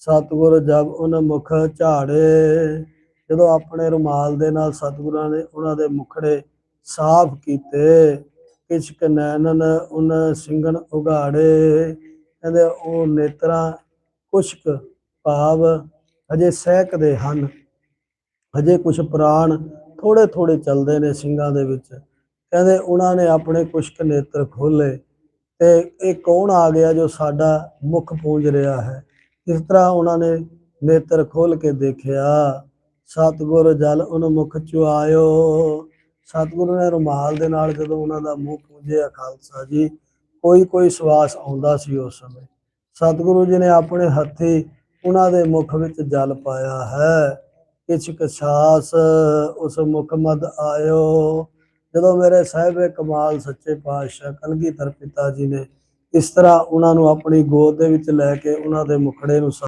ਸਤਿਗੁਰ ਜਬ ਉਹਨਾਂ ਮੁਖ ਝਾੜੇ। ਜਦੋਂ ਆਪਣੇ ਰੁਮਾਲ ਦੇ ਨਾਲ ਸਤਿਗੁਰਾਂ ਨੇ ਉਹਨਾਂ ਦੇ ਮੁਖੜੇ ਸਾਫ਼ ਕੀਤੇ ਕਿਛਕ ਨੈਣਨ ਉਨ ਸਿੰਘਨ ਉਗਾੜੇ ਕਹਿੰਦੇ ਉਹ ਨੇਤਰਾਂ ਕੁਛਕ ਭਾਵ ਹਜੇ ਸਹਿਕਦੇ ਹਨ। ਹਜੇ ਕੁਛ ਪ੍ਰਾਣ ਥੋੜੇ ਥੋੜੇ ਚੱਲਦੇ ਨੇ ਸਿੰਘਾਂ ਦੇ ਵਿੱਚ। ਕਹਿੰਦੇ ਉਹਨਾਂ ਨੇ ਆਪਣੇ ਕੁਛਕ ਨੇਤਰ ਖੋਲੇ ਤੇ ਇਹ ਕੌਣ ਆ ਗਿਆ ਜੋ ਸਾਡਾ ਮੁਖ ਪੂੰਝ ਰਿਹਾ ਹੈ? ਇਸ ਤਰ੍ਹਾਂ ਉਹਨਾਂ ਨੇ ਨੇਤਰ ਖੋਲ ਕੇ ਦੇਖਿਆ, ਸਤਿਗੁਰ ਜਲ ਉਹਨ ਮੁਖ ਚੁਆਇਓ। ਸਤਿਗੁਰੂ ਨੇ ਰੁਮਾਲ ਦੇ ਨਾਲ ਜਦੋਂ ਉਹਨਾਂ ਦਾ ਮੂੰਹ ਪੂੰਝਿਆ, ਖਾਲਸਾ ਜੀ ਕੋਈ ਕੋਈ ਸਵਾਸ ਆਉਂਦਾ ਸੀ ਉਸ ਸਮੇਂ। ਸਤਿਗੁਰੂ ਜੀ ਨੇ ਆਪਣੇ ਹੱਥੀ ਉਹਨਾਂ ਦੇ ਮੁਖ ਵਿੱਚ ਜਲ ਪਾਇਆ ਹੈ। ਕਿਛਕ ਛਾਸ ਉਸ ਮੁਖ ਮਦ ਆਇਓ। ਜਦੋਂ ਮੇਰੇ ਸਾਹਿਬੇ ਕਮਾਲ ਸੱਚੇ ਪਾਤਸ਼ਾਹ ਕਲਗੀਧਰ ਪਿਤਾ ਜੀ ਨੇ ਇਸ ਤਰ੍ਹਾਂ ਉਹਨਾਂ ਨੂੰ ਆਪਣੀ ਗੋਦ ਦੇ ਵਿੱਚ ਲੈ ਕੇ ਉਹਨਾਂ ਦੇ ਮੁਖੜੇ ਨੂੰ